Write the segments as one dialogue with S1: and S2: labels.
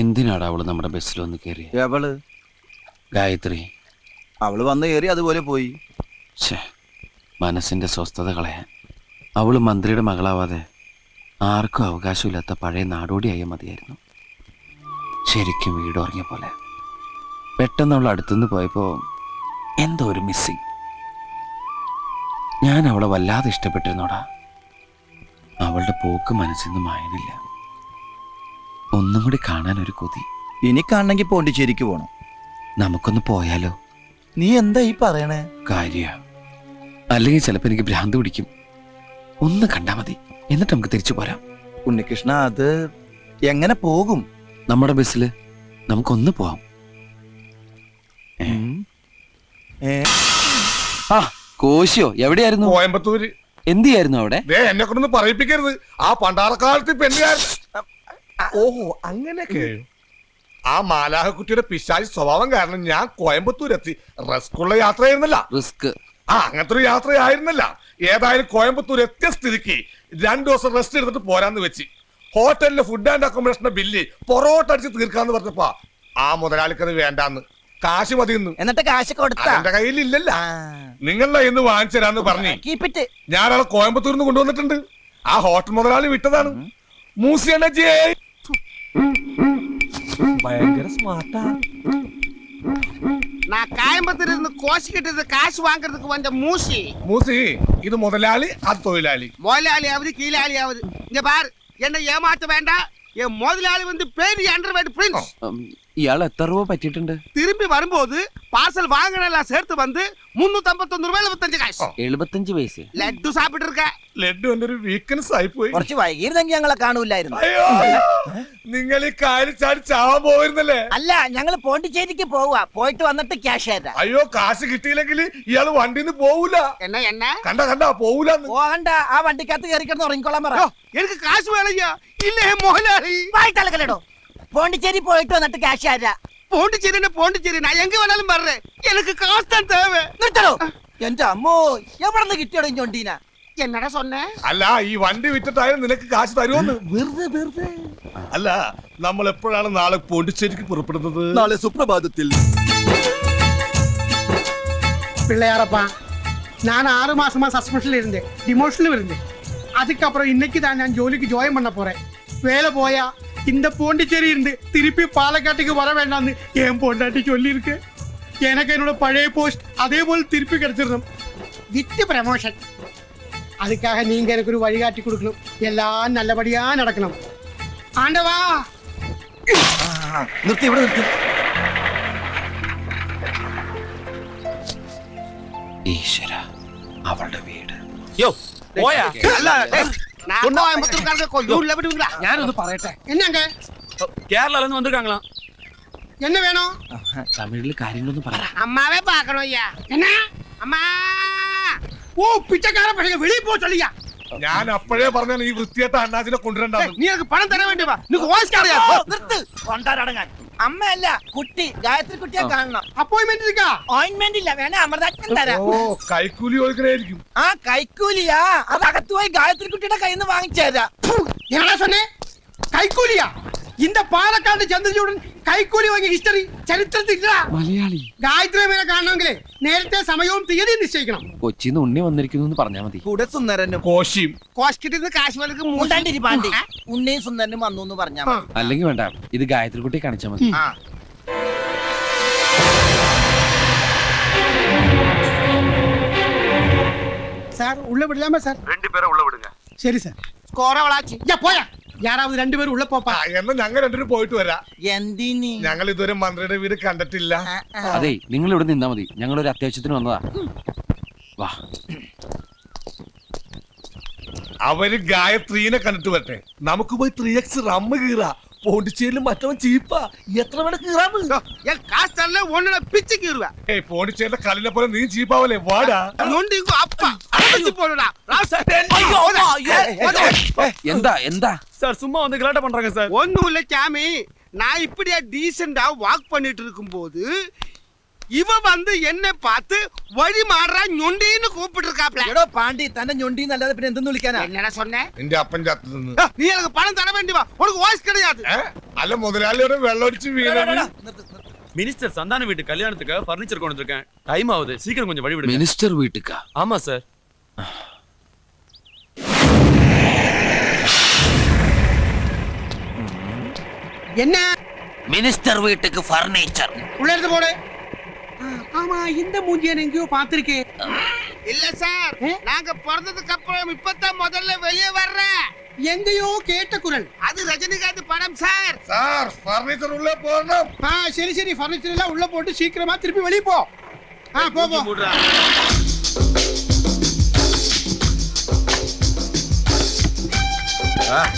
S1: എന്തിനാടാ അവൾ നമ്മുടെ ബസ്സിൽ വന്ന് കയറി
S2: അവൾ?
S1: ഗായത്രി.
S2: അവൾ വന്ന് കയറി അതുപോലെ പോയി.
S1: ഛേ മനസ്സിന്റെ സ്വസ്ഥത കളയാൻ. അവൾ മന്ത്രിയുടെ മകളാവാതെ ആർക്കും അവകാശമില്ലാത്ത പഴയ നാടോടിയായ മതിയായിരുന്നു. ശരിക്കും വീട് ഉറങ്ങിയ പോലെ. പെട്ടെന്ന് അവൾ അടുത്തുനിന്ന് പോയപ്പോ എന്തോ ഒരു മിസ്സിങ് ഞാൻ അവളെ വല്ലാതെ ഇഷ്ടപ്പെട്ടിരുന്നോടാ. അവളുടെ പോക്ക് മനസ്സിൽ നിന്ന് മായനില്ല ഒന്നും കൂടി കാണാൻ ഒരു കൊതി.
S2: ഇനി കാണണമെങ്കിൽ പോണ്ടിച്ചേരിക്ക് പോണം.
S1: നമുക്കൊന്ന് പോയാലോ?
S2: നീ എന്താ ഈ പറയണേ?
S1: കാര്യ. അല്ലെങ്കിൽ ചിലപ്പോൾ എനിക്ക് ഭ്രാന്ത് പിടിക്കും. ഒന്ന് കണ്ടാ മതി. എന്നിട്ട് നമുക്ക് തിരിച്ചു പോരാം.
S2: ഉണ്ണികൃഷ്ണ അത് എങ്ങനെ പോകും?
S1: നമ്മുടെ ബസ്സിൽ നമുക്കൊന്ന് പോവാം. ഏ? ആ കോശിയോ എവിടെയായിരുന്നു?
S3: കോയമ്പത്തൂര്.
S1: എന്ത് ചെയ്യായിരുന്നു അവിടെ?
S3: ദേ എന്നെ കൊണ്ടൊന്ന് പറയിപ്പിക്കരുത്. ആ പണ്ടാറക്കാലത്ത് പെണ്ണുകാരൻ ഓഹോ അങ്ങനെയൊക്കെ. ആ മാലാഹക്കുട്ടിയുടെ പിശാചി സ്വഭാവം കാരണം ഞാൻ കോയമ്പത്തൂർ എത്തി റിസ്ക്കുള്ള യാത്രയായിരുന്നല്ല.
S1: റിസ്ക്.
S3: ആ അങ്ങനത്തെ ഒരു യാത്രയായിരുന്നല്ല. ഏതായാലും കോയമ്പത്തൂർ എത്തിയ സ്ഥിതിക്ക് രണ്ടു ദിവസം റെസ്റ്റ് എടുത്തിട്ട് പോരാന്ന് വെച്ച്. ഹോട്ടലിലെ ഫുഡ് ആൻഡ് അക്കോമഡേഷന്റെ ബില്ല് പൊറോട്ട അടിച്ച് തീർക്കാന്ന് പറഞ്ഞപ്പാ ആ മുതലാളിക്കത് വേണ്ടാന്ന്. കാശ് മതിയെന്ന്.
S4: എന്നിട്ട് കാശ് കൊടുത്താ?
S3: എന്റെ കയ്യിൽ ഇല്ലല്ല നിങ്ങളുടെ ഇന്ന് വാങ്ങിച്ചു തരാന്ന് പറഞ്ഞു
S4: കീപ്പിറ്റ്
S3: ഞാനയാളെ കോയമ്പത്തൂരിൽ നിന്ന് കൊണ്ടുവന്നിട്ടുണ്ട്. ആ ഹോട്ടൽ മുതലാളി വിട്ടതാണ്. മൂസിയണ്ണജി பயங்கர ஸ்மார்ட்டா
S5: நான் கோயம்புத்தூர் இருந்து கோசிக்கிட்டு காசு வாங்குறதுக்கு வந்த மூசி.
S3: மூசி இது முதலாளி அது தொழிலாளி.
S5: முதலாளி ஆகுது கீழாளி ஆகுது இங்க பாரு என்ன ஏமாத்த வேண்டாம். என் முதலாளி வந்து பேரு அண்டர் பிரின்ஸ்
S1: ഇയാൾ എത്ര രൂപ പറ്റിയിട്ടുണ്ട്
S5: திரும்பி வரும்போது பார்சல் வாங்கினெல்லாம் சேர்த்து வந்து முன்னூத்தி ஐம்பத்தொன்னு ரூபாய் எழுபத்தஞ்சு காசு
S1: എഴുപത്തഞ്ച് പൈസ
S5: லட்டு சாப்பிட்டு இருக்க
S3: ലഡു എന്റെ ഒരു വീക്ക്നെസ് ആയിപ്പോയി
S4: കുറച്ച് വൈകിയിരുന്നെങ്കിൽ ഞങ്ങളെ കാണൂലായിരുന്നു
S3: അയ്യോ നിങ്ങൾ ഈ കാര്യം ചാടി ചാവാൻ പോയിരുന്നല്ലേ
S4: അല്ല ഞങ്ങള് പോണ്ടിച്ചേരിക്ക് പോവാ പോയിട്ട് വന്നിട്ട് ക്യാഷ് തരാം
S3: അയ്യോ കാശ് കിട്ടിയില്ലെങ്കിൽ ഇയാള് വണ്ടിന്ന് പോവൂല
S5: என்ன என்ன
S3: കണ്ട കണ്ട പോവൂലെന്ന്
S4: പോകണ്ട ആ വണ്ടിക്കകത്ത് കയറി കിടന്ന് ഉറങ്ങിക്കോളാൻ പറ
S5: ஐயோ, எனக்கு காசு வேலையா இல்ல என் முதலாளி
S4: വായിട്ടലക്കലടോ പോണ്ടിച്ചേരി പോയിട്ട് വന്നിട്ട് ക്യാഷ് തരാം
S5: போண்டிச்சேரி போண்டிச்சேரி நான் எங்க வேணாலும் வர்றேன் எனக்கு காசு தான் தேவை
S4: നിർത്തണോ എന്റെ അമ്മോ എവിടെ നിന്ന് കിട്ടിയോടോ ഞൊണ്ടീന
S5: என்னடா சொன்ன
S3: അല്ല ഈ വണ്ടി വിറ്റിട്ടായാലും നിനക്ക് കാശ് തരുമെന്ന്
S4: വെറുതെ വെറുതെ
S3: അല്ല നമ്മൾ എപ്പോഴാണ് നാളെ പോണ്ടിച്ചേരിക്ക് പുറപ്പെടുന്നത്
S2: നാളെ സുപ്രഭാതത്തിൽ
S6: பிள்ளையாரப்பா நான் ஆறு மாசமா சஸ்பென்ஷன்ல இருந்தேன் டிமோஷன்ல இருந்தேன் அதுக்கப்புறம் இன்னைக்கு தான் நான் ஜோலிக்கு ஜாயின் பண்ண போறேன் வேலை போயா இந்த போண்டிச்சேரி இருந்து திருப்பி பாலக்காட்டுக்கு வர வேண்டாம்னு என் பொண்டாட்டி சொல்லியிருக்கு எனக்கு என்னோட பழைய போஸ்ட் அதே போல் திருப்பி கிடைச்சிடணும் வித்து ப்ரமோஷன் அதுக்காக நீங்க எனக்கு ஒரு வழிகாட்டி கொடுக்கணும் எல்லாம் நல்லபடியா நடக்கணும் ஆண்டவா
S2: ആ, നിർത്തി ഇവിടെ നിർത്തി
S1: ഈശ്വര അവളുടെ വീട്
S5: அல்ல, டேய், பொண்ணு கோயம்புத்தூர்காரங்க கொல்லூர்ல
S7: പറയട്ടെ.
S1: കാര്യങ്ങളൊന്നും പറ.
S5: அம்மாவே பார்க்கணும் അയ്യാ?
S6: എന്നാ?
S5: அம்மா
S6: ഓ പിച്ചക്കാര പക്ഷേ വെളിയിൽ പോ ചൊല്ലിയാ.
S3: ഞാൻ അപ്പോഴേ പറഞ്ഞാൽ ഈ വൃത്തിയായിട്ട്
S5: അണ്ണാസിനെ കൊണ്ടുവരണ്ടാവും നീ എനിക്ക് പണം തരാൻ വേണ്ടി
S4: വാ.
S5: നിനക്ക്
S4: നിർത്ത്. അമ്മയല്ല കുട്ടി ഗായത്രി കുട്ടിയെ കാണണം.
S6: അപ്പോയിന്റ്മെന്റ്
S4: ഓയിന്റ്മെന്റ് ഇല്ല വേണേ അമൃതാക്ഷൻ തരാം.
S3: ഓ കൈക്കൂലി
S4: ആ കൈക്കൂലിയാ? അത് അകത്ത് പോയി ഗായത്രി കുട്ടിയുടെ കയ്യിൽ നിന്ന് വാങ്ങിച്ചു തരാം
S6: என்னடா சொன்னேன் கைக்கூலியா இந்த பாலக்காடு சந்திரஜூடன் கைக்கூலி வாங்கிய ഹിസ്റ്ററി ചരിത്രത്തിൽ ഇല്ല
S1: മലയാളി
S6: ഗായത്രി മേലെ കാണണമെങ്കിൽ നേരത്തെ സമയവും തീയതി നിശ്ചയിക്കണം
S1: കൊച്ചിന്ന് ഉണ്ണി വന്നിരിക്കുന്നു എന്ന് പറഞ്ഞാ മതി
S2: കൂടെ സുന്ദരനും
S3: കോശിയും
S5: കോസ്കിട്ട് നിന്ന് കാശ്മീർക്ക്
S4: മുണ്ടാണ്ടിരി പാണ്ടി ഉണ്ണിയും സുന്ദരനും വന്നു എന്ന് പറഞ്ഞാ മതി.
S1: അല്ലെങ്കിൽ വേണ്ട ഇത് ഗായത്രി കുട്ടി കാണിച്ചാ മതി
S4: ആ
S6: சார் உள்ள விடலாமா சார் ரெண்டு
S5: ശരി
S6: സാർ സ്കോറവളാച്ചി ഞാൻ പോയാ ഞാനാവ് രണ്ടുപേരും ഉള്ള
S3: പോപ്പാ എന്നാ ഞങ്ങൾ രണ്ടുപേരും പോയിട്ട് വരാ.
S4: എന്തിനി?
S3: ഞങ്ങൾ ഇതുവരെ മന്ത്രിയുടെ വീട് കണ്ടിട്ടില്ല.
S1: അതെ നിങ്ങൾ ഇവിടെ നിന്നാ മതി. ഞങ്ങൾ ഒരു അത്യാവശ്യത്തിന് വന്നതാ. വാ.
S3: അവർ ഗായത്രീനെ കണ്ടിട്ട് വരട്ടെ. നമുക്ക് പോയി ത്രീ എക്സ് റമ്മ് കീറ. പോണ്ടിച്ചേരിലും മറ്റവൻ ചീപ്പാ. എത്ര വേണം കീറാന്ന്
S5: കാശ് പിച്ച് കീറുക.
S3: ഏ പോണ്ടിച്ചേരിന്റെ കളിനെ പോലെ നീ ചീപ്പാവല്ലേ? വാടാ.
S5: അപ്പ. உங்க அப்பா அடைச்சு போடுடா
S4: അയ്യോ, അയ്യോ.
S1: എന്താ എന്താ
S7: சார் சும்மா வந்து கலாட்டம் பண்றாங்க சார்
S5: ஒண்ணும் இல்ல சாமி நான் இப்படியா டீசெண்டா வாக் பண்ணிட்டு இருக்கும்போது இவ வந்து என்ன பார்த்து வழி மாடுறா நொண்டின்னு கூப்பிட்டு இருக்காப்ல
S4: എടോ പാണ്ടി തന്റെ ഞൊണ്ടി നല്ലത് പിന്നെ എന്തെന്ന് വിളിക്കാനാ
S5: என்னடா சொன்ன
S3: നിന്റെ അപ്പൻ ചത്തു നിന്ന്
S5: நீ எனக்கு பணம் தர வேண்டியவா உனக்கு வாய்ஸ் கிடையாது
S3: ഏ? അല്ല മുതലാളിയുടെ വെള്ളമടിച്ച് വീണത്
S7: மினிஸ்டர் சந்தான வீட்டு கல்யாணத்துக்கு ஃபர்னிச்சர் கொண்டு வந்திருக்கேன் டைம் ஆகுது சீக்கிரம் கொஞ்சம் வழி விடுங்க
S1: മിനിസ്റ്റർ വീട്ടുക്കാ
S7: ஆமா சார்
S6: என்ன?
S4: மினிஸ்டர் வீட்டுக்கு பர்னிச்சர்
S6: உள்ள இருந்து ஆமா இந்த மூஞ்சியை எங்கேயோ பாத்திருக்கேன்
S5: இல்ல சார் நாங்க பிறந்ததுக்கு அப்புறம் இப்பதான் முதல்ல வெளியே வர்றேன்.
S6: எங்கேயோ கேட்ட குரல்.
S5: அது ரஜினிகாந்த் படம் சார்.
S3: சார் பர்னிச்சர் உள்ள போறோம்
S6: ஆ சரி சரி பர்னிச்சர் எல்லாம் உள்ள போட்டு சீக்கிரமா திருப்பி வெளியே போ. ஆ போ போ.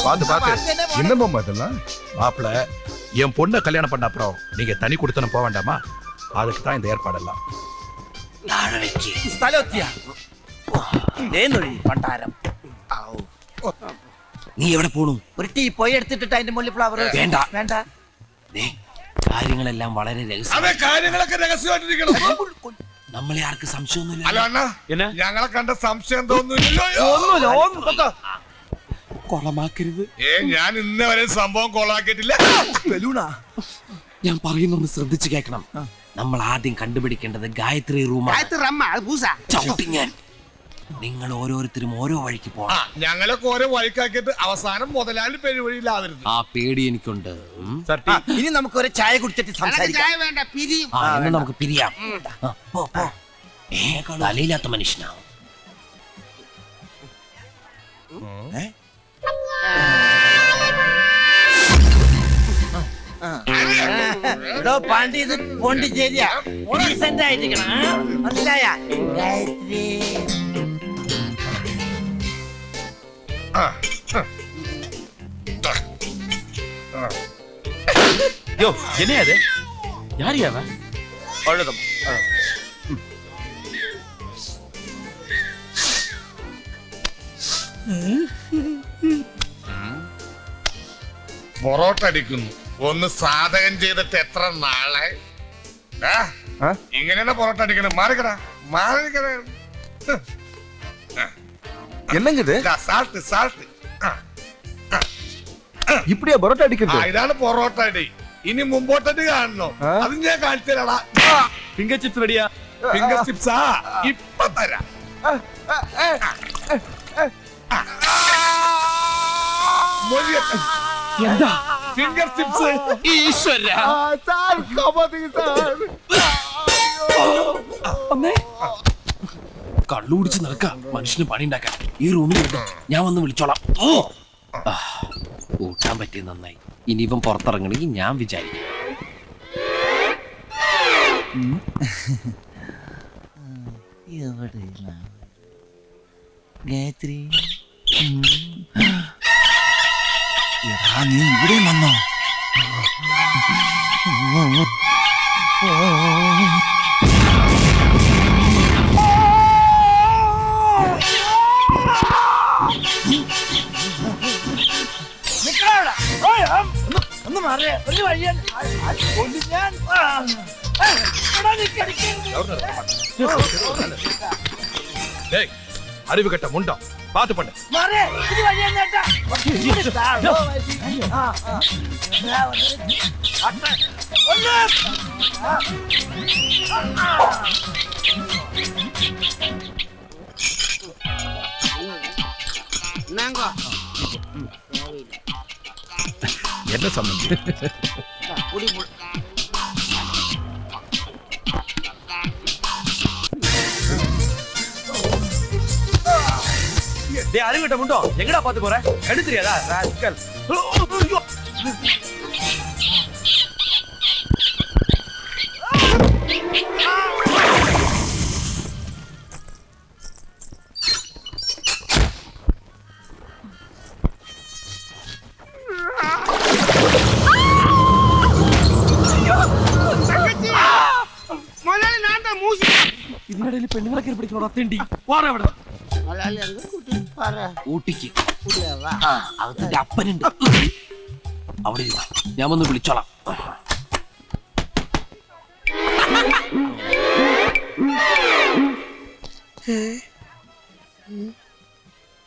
S8: பாத்து பாத்து என்னம்மா இதெல்லாம் மாப்பிள என் பொண்ணை கல்யாணம் பண்ண அப்புறம் நீங்க தனி கொடுத்தன போக வேண்டாமா அதுக்கு தான் இந்த ஏற்பாடெல்லாம்
S4: സ്ഥലമെത്തിയ പണ്ടാരം
S1: നീ എവിടെ പോണു
S4: ഒരു ടീ പോയി എടുത്തിട്ട് അതിന്റെ മുകളിൽ ഫ്ലവർ
S1: വേണ്ട.
S4: വേണ്ട
S1: ദേ, കാര്യങ്ങളെല്ലാം വളരെ രഹസ്യം
S3: അതെ കാര്യങ്ങളൊക്കെ രഹസ്യമായിട്ടിരിക്കണം
S1: നമ്മളെ ആർക്ക് സംശയമൊന്നുമില്ല
S3: അല്ല അണ്ണ
S7: என்ன
S3: ഞങ്ങളെ കണ്ട സംശയം തോന്നുന്നില്ലല്ലോ
S4: ഒന്നുമില്ല ഒന്നും
S1: കൊളമാക്കരുത്.
S3: ഏ ഞാൻ ഇന്നവരെ സംഭവം കൊളമാക്കിയിട്ടില്ല.
S1: ഞാൻ പറയുന്നൊന്ന് ശ്രദ്ധിച്ചു കേൾക്കണം. നമ്മൾ ആദ്യം കണ്ടുപിടിക്കേണ്ടത് ഗായത്രി റൂമാണ്. നിങ്ങൾ ഓരോരുത്തരും ഓരോ വഴിക്ക് പോകണം
S3: ഞങ്ങളൊക്കെ ഓരോ വഴിക്കാക്കിയിട്ട് അവസാനം മുതലാളി പെരുവഴിയിലാവരുത്.
S1: ആ പേടി എനിക്കുണ്ട്.
S4: ഇനി നമുക്ക് ഒരു ചായ കുടിച്ചിട്ട് സംസാരിക്കാം.
S1: നമുക്ക് പിരിയാം. പോ, പോ. തലയില്ലാത്ത മനുഷ്യനാ. ഏ?
S4: എടോ പാണ്ടി ഇത് പോണ്ടിച്ചേരിയാ ഡീസന്റ് ആയിരിക്കണം ആ? മനസ്സിലായ ഗായത്രി
S7: யோ என்ன அது யார் யாவ அழுதம்
S3: പൊറോട്ട അടിക്കുന്നു ഒന്ന് സാധകം ചെയ്തിട്ട് എത്ര നാളെ ഇങ്ങനെയാണ് പൊറോട്ട അടിക്കണം മാറിക്കടാ മാറിക്കട
S2: என்னங்க இது
S3: സാൾട്ട് സാൾട്ട്
S2: இப்படியா பரோட்டா அடிக்கிறது
S3: ഇതാണ് പൊറോട്ട അടി ഇനി മുമ്പോട്ടടി കാണണോ
S2: ആ?
S3: അത് ഞാൻ കാണിച്ചു തരാടാ
S7: ஃபிங்கர் சிப்ஸ் ரெடியா
S3: ഫിംഗർ ചിപ്സാ ഇപ്പൊ തരാം
S1: എന്താ?
S3: ഫിംഗർ ചിപ്സ്
S1: ഈശ്വര. അമ്മേ. കള്ളു കുടിച്ച് നടക്ക. മനുഷ്യന് പണി ഉണ്ടാക്കാൻ ഈ റൂമിൽ ഇരുന്നോ ഞാൻ വന്ന് വിളിച്ചോളാം. ഓ. ഊട്ടാൻ പറ്റിയ നന്നായി. ഇനി ഇവൻ പുറത്തിറങ്ങണമെങ്കിൽ ഞാൻ വിചാരിക്കും.
S4: ഗായത്രി.
S2: നീ ഇവിടെ വന്നോ
S4: ഒന്ന് മാറിയ ഒരു വഴിയാണ് ഞാൻ ആ. ആ, എടാ, നിക്കടിക്ക്.
S8: டேய் அறிவு கட்ட முண்டம் பாத்து பண்ணு.
S4: மாரே இது வழியா
S5: நேட்டா
S8: என்ன சம்பந்தம்
S5: குடி போ-
S7: டேய் அறிவிட்ட முண்டோம் எங்கடா பாத்து போற கண்டு தெரியாதா ராஸ்கல் ஐயோ
S5: தங்கச்சி முதல்ல நான் தான் மூசி
S1: ഇതിനിടയിൽ പെണ്ണുങ്ങളെ കയറി പിടിക്കണോ തെണ്ടി വാടാ അവിടെ ഊട്ടിക്ക്. അകത്തിന്റെ അപ്പനുണ്ട്. അവിടെ ഞാൻ വന്ന് വിളിച്ചോളാം.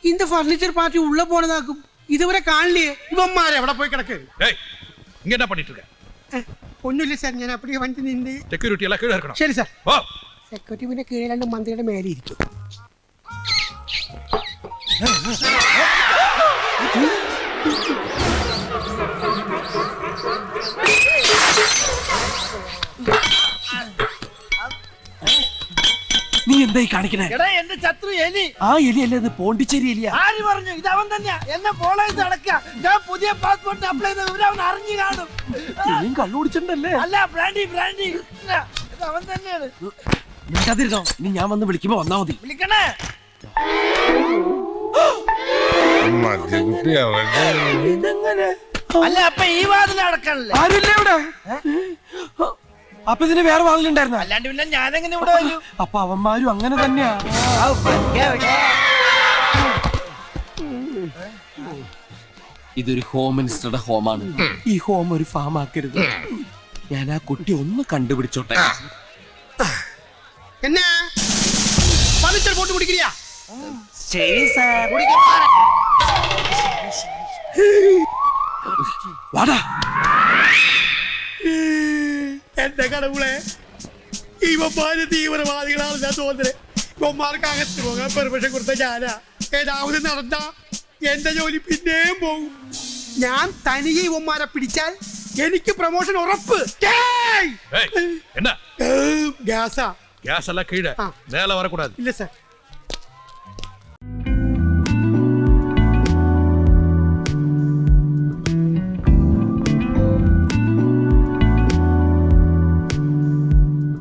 S6: இந்த ஃபர்னிச்சர் பார்ட்டி உள்ள போனதாக்கும் இதுவரை காணலையே இவன்மார் எവിടെ போய் கிடக்கு
S8: ஏய் இங்க என்ன பண்ணிட்டு இருக்க
S6: ஒண்ணும் இல்ல சார் ഞാൻ அப்படியே വണ്ടി നിന്ന്.
S8: സെക്യൂരിറ്റി എല്ലാം
S6: ശരി സാർ. സെക്യൂരിറ്റി പിന്നെ കീഴെ രണ്ട് മന്ത്രിയുടെ മേലെ ഇരിക്കും.
S1: നീ എന്തായി കാണിക്കണേ?
S4: എടാ എന്റെ ശത്രു എലി.
S1: ആ എലി അല്ലേ ഇത് പോണ്ടിച്ചേരി എലിയാ.
S4: ആര് പറഞ്ഞു? ഇത് അവൻ തന്നെയാ. എന്നെ ഫോളോ ചെയ്ത് നടക്കുക. ഞാൻ പുതിയ പാസ്പോർട്ട് അപ്ലൈ ചെയ്ത വിവരം അവൻ അറിഞ്ഞു കാണും.
S1: നീ കള്ളുപിടിച്ചിട്ടുണ്ടല്ലേ
S4: അല്ല ബ്രാൻഡി ബ്രാൻഡി. ഇത് അവൻ തന്നെയാണ്.
S1: മിണ്ടാതിരുന്നോ? ഇനി ഞാൻ വന്ന് വിളിക്കുമ്പോ വന്നാ മതി.
S4: വിളിക്കണേ.
S3: മദ്യകുട്ടി അവരുടെ
S4: അല്ല അപ്പൊ ഈ വാതിൽ അടക്കണല്ലേ?
S1: ആരുമില്ല ഇവിടെ? അപ്പൊ ഇതിന് വേറെ വാതിലുണ്ടായിരുന്ന
S4: അല്ലാണ്ട് പിന്നെ ഞാനെങ്ങനെ ഇവിടെ വരും?
S1: അപ്പൊ അവന്മാരും അങ്ങനെ തന്നെയാ. ഇതൊരു ഹോം മിനിസ്റ്ററുടെ ഹോമാണ് ഈ ഹോം ഒരു ഫാം ആക്കരുത്. ഞാൻ ആ കുട്ടി ഒന്ന് കണ്ടുപിടിച്ചോട്ടെ.
S6: എന്നാ? പതിച്ചൽ പോട്ട് കുടിക്കില്ല
S1: വാടാ.
S6: എന്റെ കടവുളെ ഇവന്മാര് തീവ്രവാദികളാണ് ഞാൻ തോന്നുന്നത്. ഇവന്മാർക്ക് അകത്ത് പോകാൻ പെർമിഷൻ കൊടുത്ത ഞാനാ. ഏതാവത് നടന്ന എന്റെ ജോലി പിന്നെയും പോകും ഞാൻ തനിയെ ഇവന്മാരെ പിടിച്ചാൽ എനിക്ക് പ്രൊമോഷൻ ഉറപ്പ്. ഗ്യാസാ
S8: ഗ്യാസ്. എല്ലാം
S6: കീഴ്.
S8: നേരെ വരക്കൂടാതെ
S6: ഇല്ല സാർ